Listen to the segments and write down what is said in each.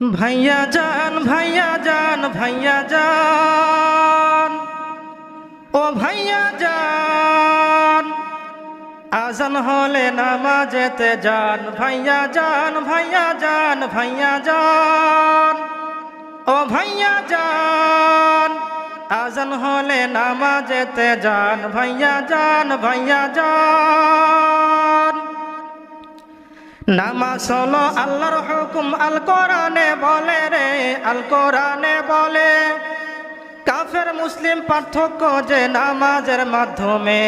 ভাইয়া যান ভাইয়া যান ভাইয়া যান। ও ভাইয়া যান, আজান হলে নামাজেতে যান। ভাইয়া যান ভাইয়া যান ভাইয়া যান। ও ভাইয়া যান, আজান হলে নামাজেতে যান। ভাইয়া যান ভাইয়া যান। নামাজ হলো আল্লাহর হুকুম, আল কোরআনে বলে রে, আল কোরআনে বলে। কাফের, মুসলিম পার্থক্য যে নামাজের মাধ্যমে।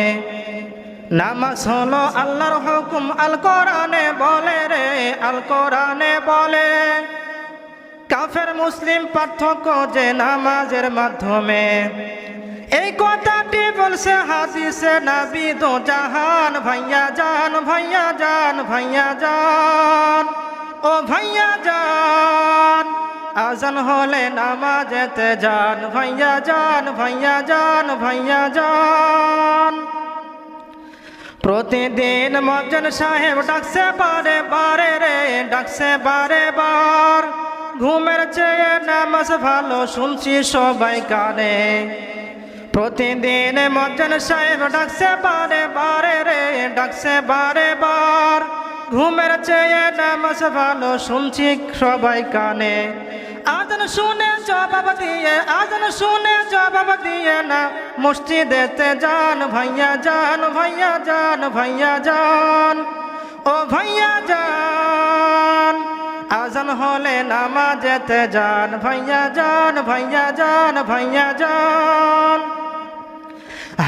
নামাজ হলো আল্লাহর হুকুম, আল কোরআনে বলে রে, আল কোরআনে বলে। কাফের, মুসলিম পার্থক্য যে নামাজের মাধ্যমে। এই কথাটি বলছে হাদিসে নাবি দো জাহান। ভাইয়া জান ভাইয়া জান ভাইয়া জান, ও ভাইয়া জান। আজান হলে নামাজেতে যান। ভাইয়া জান ভাইয়া জান ভাইয়া জান। প্রতিদিন মজন সাহেব ডাকছে বারে বারে রে, ডাকছে বারে বার। ঘুমের চেয়ে নামাজ ভালো শুনছি সবাই কানে। প্রতিদিন মজন সাহেব ডাকছে বারে বারে রে, ডাকছে বারে বার। ঘুমের চেয়ে নামাজ ভালো শুনছি সবাই কানে। আদন শুনে জবাব দিয়ে আদন শুনে জবাব দিয়ে না, মসজিদেতে যান ভাইয়া যান ভাইয়া যান ভাইয়া যান। ও ভাইয়া যান, আজান হলে নামাজেতে যান, ভাইয়া যান ভাইয়া যান ভাইয়া যান।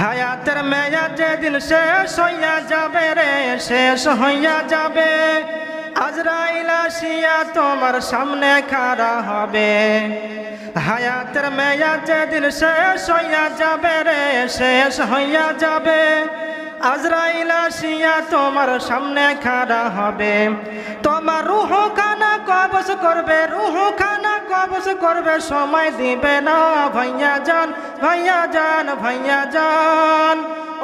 হায়াতের মেয়া যেদিন শেষ হইয়া যাবে রে, শেষ হইয়া যাবে। আজরাইল আসিয়া তোমার সামনে খাড়া হবে। হায়াতের মেয়া যেদিন শেষ হইয়া যাবে রে, শেষ হইয়া যাবে। আজরাইল আসিয়া তোমার সামনে খাড়া হবে। তোমার রুহ খানা কবস করবে রুহ খানা কবস করবে, সময় দিবে না। ভাইয়া যান ভাইয়া যান ভাইয়া যান,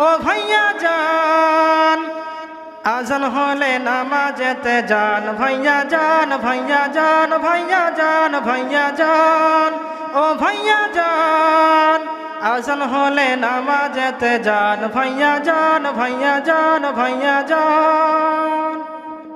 ও ভাইয়া যান। আজান হলে নামাজেতে যান, ভাইয়া যান ভাইয়া যান ভাইয়া যান ভাইয়া যান, ও ভাইয়া যান। আজান হলে নামাজেতে যান ভাইয়া যান ভাইয়া যান ভাইয়া যান।